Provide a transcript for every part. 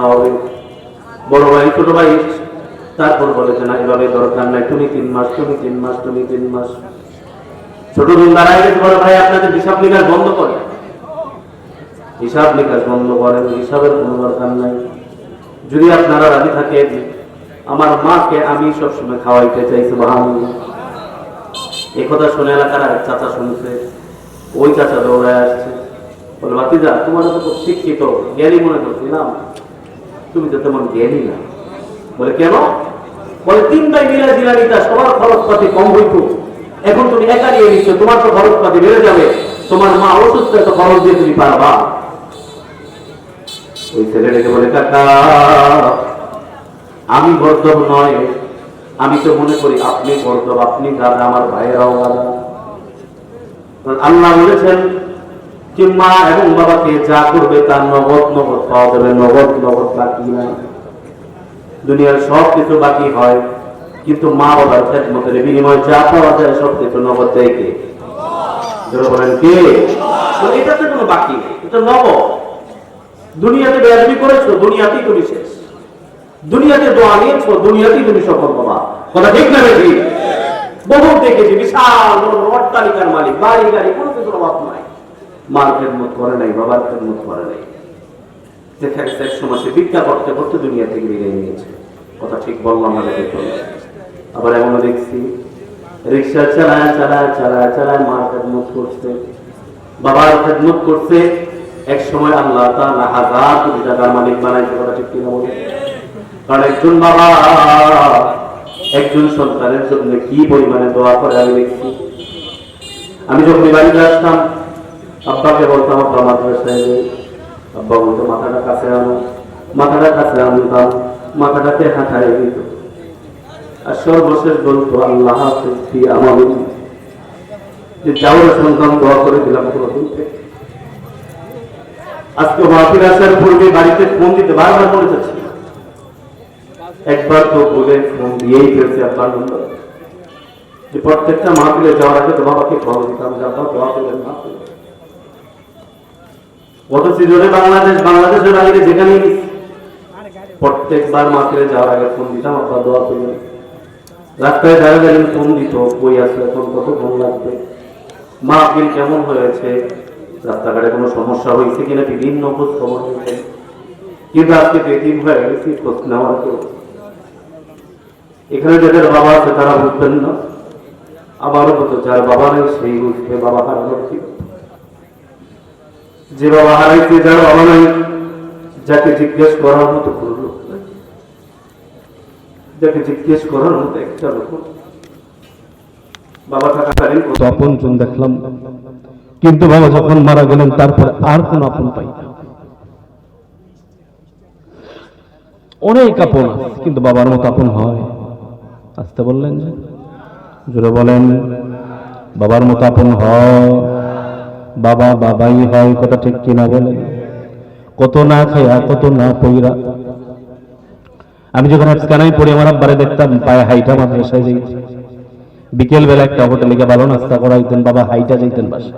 খাওয়াবে বড় ভাই, ছোট ভাই, তারপর বলে যে না, এভাবে দরকার নাই, তুমি তিন মাস, তুমি তিন মাস, তুমি তিন মাস। ছোট দাঁড়ায় বড় ভাই আপনাদের হিসাব নিকাশ বন্ধ করে। হিসাব নিকাশ বন্ধ করেন, হিসাবের কোনো দরকার নাই। যদি আপনারা রাজি থাকেন, আমার মাকে আমি সবসময় খাওয়াইতে চাইছি ভালো এই কথা শুনে এলাকার এক চাচা শুনছে, ওই চাচা দৌড়ায় আসছে। বলে বাতিজা তোমার তো শিক্ষিত, জ্ঞানী মনে করছিলাম তুমি তো তেমন জ্ঞানী না। বলে, কেন? বলে, তিনটাই মিলা দিলা নিতা সবার খরচপাতি কম হইত। এখন তুমি একা নিয়ে নিচ্ছ, তোমার তো খরচপাতি বেড়ে যাবে। তোমার মা অসুস্থ, এত খরচ দিয়ে তুমি পারবা। ওই ছেলেটাকে বলে, কাকা, আমি গর্দব নয়। আমি তো মনে করি আপনি গর্দব আপনি দাদা, আমার ভাইয়েরাও দাদা। আল্লাহ বলেছেন যে মা এবং বাবাকে যা করবে তার নগদ নগদ পাওয়া যাবে, নগদ নগদ বাকি নাই। দুনিয়ার সব কিছু বাকি হয়, কিন্তু মা বাবার খেদমতের বিনিময়ে যা পাওয়া যায় সব কিছু নগদ দেয় কে? বলেন কে? তো এটাতে কোনো বাকি নেই, এটা নগদ। দুনিয়াতে বেয়াদবি করেছ, দুনিয়াতেই তুমি শেষ। দুনিয়াতে দোয়া নিয়েছো, দুনিয়াতেই তুমি সফল বাবা। কথা ঠিক না বহু দেখেছি, বিশাল অট্টালিকার মালিক, বাড়ি গাড়ি, কোনো কিছুর অভাব নাই। মার খেদমত করে নাই, বাবার খেদমত করে নাই। দেখা গেছে এক ভিক্ষা করতে করতে দুনিয়া থেকে বিদায় নিয়েছে। কথা ঠিক বললাম চলবে। আবার এমন দেখছি, রিক্সা চালায় চালায় চালায় চালায় মার খেদমত করছে। বাবার খেদমত করছে, এক সময় আল্লাহ তাআলা হাজার কোটি টাকার মালিক বানাইছে, কথা ঠিক কিনা বলে কারণ একজন বাবা, একজন সন্তানের জন্য কি পরিমাণে দোয়া করে আমি দেখছি। আমি যখন বাড়িতে আসতাম আব্বাকে বলতাম আব্বা মাদ্রাসায় যাই আব্বা বলতো মাথাটা কাছে আনো, মাথাটা কাছে আনতাম, মাথাটাকে হাঁটাই দিত। আর সর্বশেষ বলতো, আল্লাহ আমার যে যাওয়ার সন্তান দোয়া করে দিলাম প্রথম থেকে। আজকে মাহফিল আসার পূর্বে বাড়িতে ফোন দিতে বারবার বলে যাচ্ছি। একবার তো বলে ফোন দিয়েই ফেলছে আপনার নম্বর যে প্রত্যেকটা মাহফিলে যাওয়ার আগে তো বাবাকে ফোন দিতাম, যে আব্বা দোয়া করবেন মাহফিলে। কত সিজনে বাংলাদেশ যেখানে প্রত্যেকবার মাহফিলে যাওয়ার আগে ফোন দিতাম, আব্বা, দোয়া রাস্তায় দাঁড়িয়ে দাঁড়িয়ে ফোন দিত, কই আছে এখন? কত ফোন লাগবে? মাহফিল কেমন হয়েছে? রাস্তাঘাটে কোনো সমস্যা হয়েছে কিনা? বিভিন্ন খোঁজ খবর নিতেন কিন্তু আজকে বেদিন হয়ে গেছি খোঁজ নেওয়ার কেউ এখানে যাদের বাবা আছে, তারা বুঝবেন না। আবারও হতো যার বাবা নেই, সেই বুঝবে বাবা হারানো কি যে বাবা হারাইছে যার বাবা নাই যাকে জিজ্ঞেস করার মতো কোনো লোক নাই। যাকে জিজ্ঞেস করার মতো একটা লোক বাবা থাকাকালীন আপন জন দেখলাম। কিন্তু বাবা যখন মারা গেলেন, তারপর আর কোন আপন পাই অনেক আপন কিন্তু বাবার মতো আপন হয়। আসতে বললেন যে, জোরে বলেন, বাবার মতো আপন হয়। বাবা, বাবাই হয়, কথা ঠিক কিনা বলেন কত না খাইয়া কত না পইরা। আমি যখন আজকানাই পড়ি, আমার আব্বারে দেখতাম, পায়ে হাইটা মাদ্রাসায় যাই। বিকেল বেলা একটা হোটেলে গিয়ে ভালো নাস্তা করাইতেন, বাবা হাইটা যাইতেন বাসা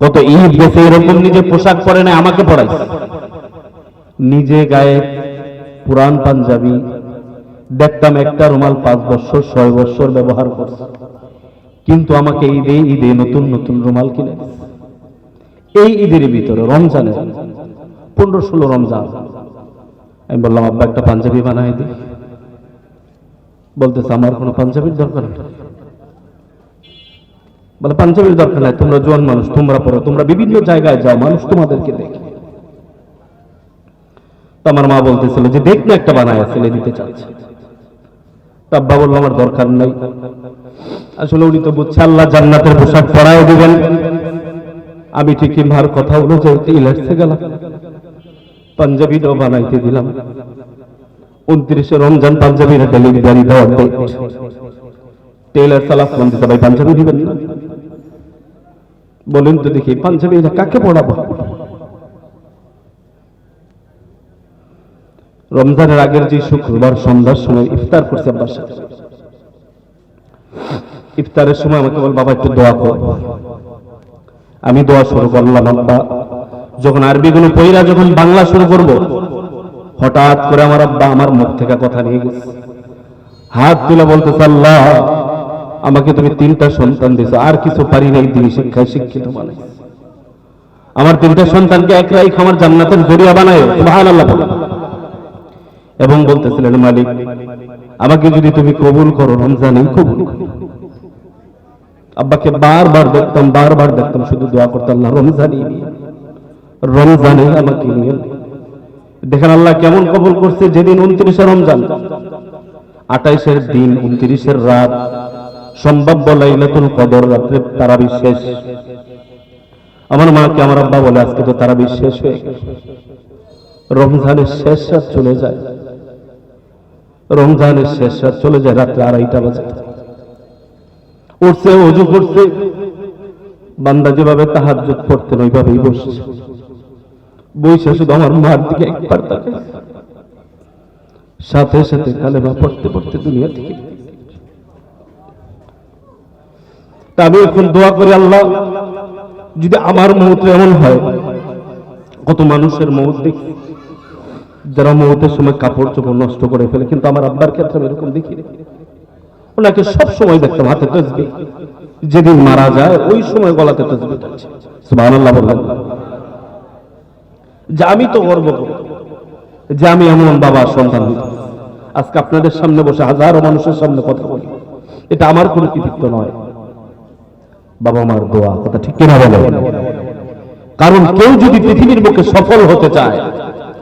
কত ঈদ গেছে, এরকম নিজে পোশাক পরে না আমাকে পড়াইছে। নিজে গায়ে পুরান পাঞ্জাবি, দেখতাম একটা রুমাল পাঁচ বছর, ছয় বছর ব্যবহার করছে। কিন্তু আমাকে ঈদে ঈদে নতুন নতুন রুমাল কিনে এই ঈদের ভিতরে রমজানে পনেরো ষোলো রমজান। আমি বললাম, আব্বা, একটা পাঞ্জাবি বানাই দিই বলতেছে, আমার কোনো পাঞ্জাবির দরকার নেই। বলে, পাঞ্জাবির দরকার নাই, তোমরা জোয়ান মানুষ, তোমরা পড়ো, তোমরা বিভিন্ন জায়গায় যাও, মানুষ তোমাদেরকে দেখে। তো আমার মা বলতেছিল যে, দেখ না একটা বানায় ছেলে দিতে চাচ্ছে। তো আব্বা বলল, আমার দরকার নাই। আসলে উনি তো বুঝছে আল্লাহ জান্নাতের পোশাক পরায় দিবেন। আমি ঠিকই মার কথা অনুযায়ী টেইলার্সে গেলাম। পাঞ্জাবিটাও বানাইতে দিলাম। উনত্রিশে রমজান পাঞ্জাবির ডেলিভারি দেওয়ার ডেট টেইলার সালাফ দিতে ভাই পাঞ্জাবি দিবেন না। বলেন তো দেখি, পাঞ্জাবি কাকে পড়াবো রমজানের আগের যে শুক্রবার সন্ধ্যার সময় ইফতার করছে সাথে। ইফতারের সময় আমাকে বল, বাবা, একটু দোয়া কর। আমি দোয়া শুরু করলাম, আব্বা। যখন আরবি গুলো পইরা যখন বাংলা শুরু করব, হঠাৎ করে আমার আব্বা আমার মুখ থেকে কথা নিয়ে গেছে। হাত তুলে বলতেছে, আল্লাহ, আমাকে তুমি তিনটা সন্তান দিছো আর কিছু পারি নাই, দিন শিক্ষায় শিক্ষিত বানাই আমার তিনটা সন্তানকে এক রাই আমার জান্নাতের জরিয়া বানায় সুবহান আল্লাহ এবং বলতেছিলেন, মালিক আমাকে যদি তুমি কবুল করো রমজানেই কবুল আব্বাকে বারবার দেখতাম বারবার দেখতাম, শুধু দোয়া করতাম না। রমজানই রমজানে আমাকে নিয়ে দেখেন আল্লাহ কেমন কবুল করছে যেদিন উনত্রিশে রমজান। আঠাইশের দিন, উনত্রিশের রাত, সম্ভাব্য লাইলাতুল কদর রাত্রে তারা বিশেষ আমার মাকে আমার আব্বা বলে, আজকে তো তারা বিশেষ হয়ে রমজানের শেষ রাত চলে যায়। রমজানের শেষ রাত চলে যায়, রাত্রে আড়াইটা বাজে। উঠছে, অজু করছে। বান্দা যেভাবে তাহার যুগ পড়তেন, ওইভাবেই বসছে। বইসে শুধু আমার মার দিকে একবার তাকায়। সাথে সাথে কালেমা পড়তে পড়তে দুনিয়া থেকে আমি এখন দোয়া করি আল্লাহ, যদি আমার মৌত এমন হয়, কত মানুষের মৌত দেখি। যারা মৌতের সময় কাপড় চোপড় নষ্ট করে ফেলে, কিন্তু আমার আব্বার ক্ষেত্রে আমি এরকম দেখি ওনাকে সব সময় দেখতাম হাতে তসবি। যেদিন মারা যায়, ওই সময় গলাতে তসবি টানছে সুবহানাল্লাহ বললেন। যে আমি তো গর্ব যে আমি এমন বাবার সন্তান আজকে আপনাদের সামনে বসে হাজারো মানুষের সামনে কথা বলি। এটা আমার কোনো কৃতিত্ব নয়। বাবা মার দোয়া, কথা ঠিক কিনা বলে কারণ কেউ যদি পৃথিবীর বুকে সফল হতে চায়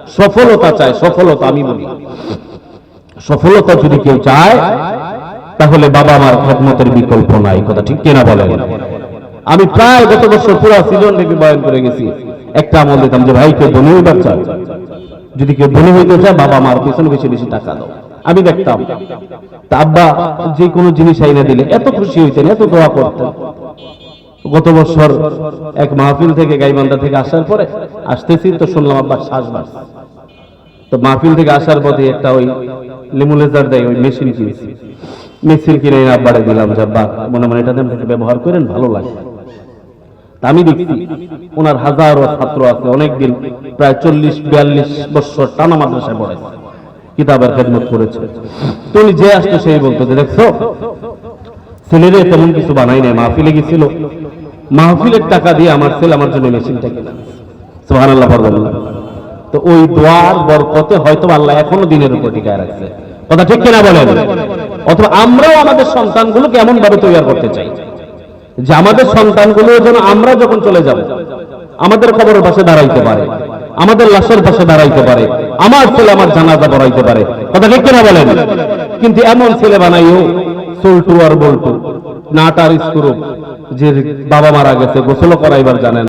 সফলতা চায়, সফলতা আমি বলি। সফলতা যদি কেউ চায়, তাহলে বাবা মার খেদমতের বিকল্প নাই, কথা ঠিক কিনা বলেন? আমি প্রায় গত বছর পুরো সিজন থেকে বয়ান করে গেছি। একটা আমল দিতাম যে, ভাই, কেউ ধনী হইবার চায়। যদি কেউ ধনী হইতে চায়, বাবা মার পিছনে বেশি বেশি টাকা দাও। আমি দেখতাম, তা আব্বা যে কোনো জিনিস আইনা দিলে এত খুশি হইতেন, এত দোয়া করতেন। গত বছর এক মাহফিল থেকে গাইবান্ধা থেকে আসার পরে আসতেছি তো শুনলাম, আব্বা শ্বাস বাড়ছে তো মাহফিল থেকে আসার পথে একটা ওই লিমুলেজার দেয়, ওই মেশিন কিনেছি। মেশিন কিনে আব্বারে দিলাম যে, আব্বা, মনে মনে এটা দেন ব্যবহার করেন, ভালো লাগে। আমি দেখছি, ওনার হাজারো ছাত্র আছে, অনেকদিন প্রায় চল্লিশ, বিয়াল্লিশ বছর টানা মাদ্রাসায় পড়েছে কিতাবের খেদমত করেছে। তো উনি যে আসতো সেই বলতো দেখছ, ছেলেরে তেমন কিছু বানাই নাই, মাহফিলে গেছিল মাহফিলের টাকা দিয়ে আমার ছেলে আমার জন্য মেশিনটা কিনা। সোহান আল্লাহ তো ওই দোয়ার বরকতে হয়তো আল্লাহ এখনও দিনের উপর টিকায় রাখছে। কথা ঠিক কিনা বলেন? অথবা আমরাও আমাদের সন্তানগুলোকে এমন ভাবে তৈরি করতে চাই যে আমাদের সন্তানগুলো যেন আমরা যখন চলে যাব, আমাদের খবরের পাশে দাঁড়াইতে পারে, আমাদের লাশের পাশে দাঁড়াইতে পারে, আমার ছেলে আমার জানাজা পড়াইতে পারে। কথা ঠিক কিনা বলেন? কিন্তু এমন ছেলে বানাইও সোলটু আর বল্টু। নাটার স্ক্রুপ যে বাবা মারা গেছে গোসলও করাইবার জানেন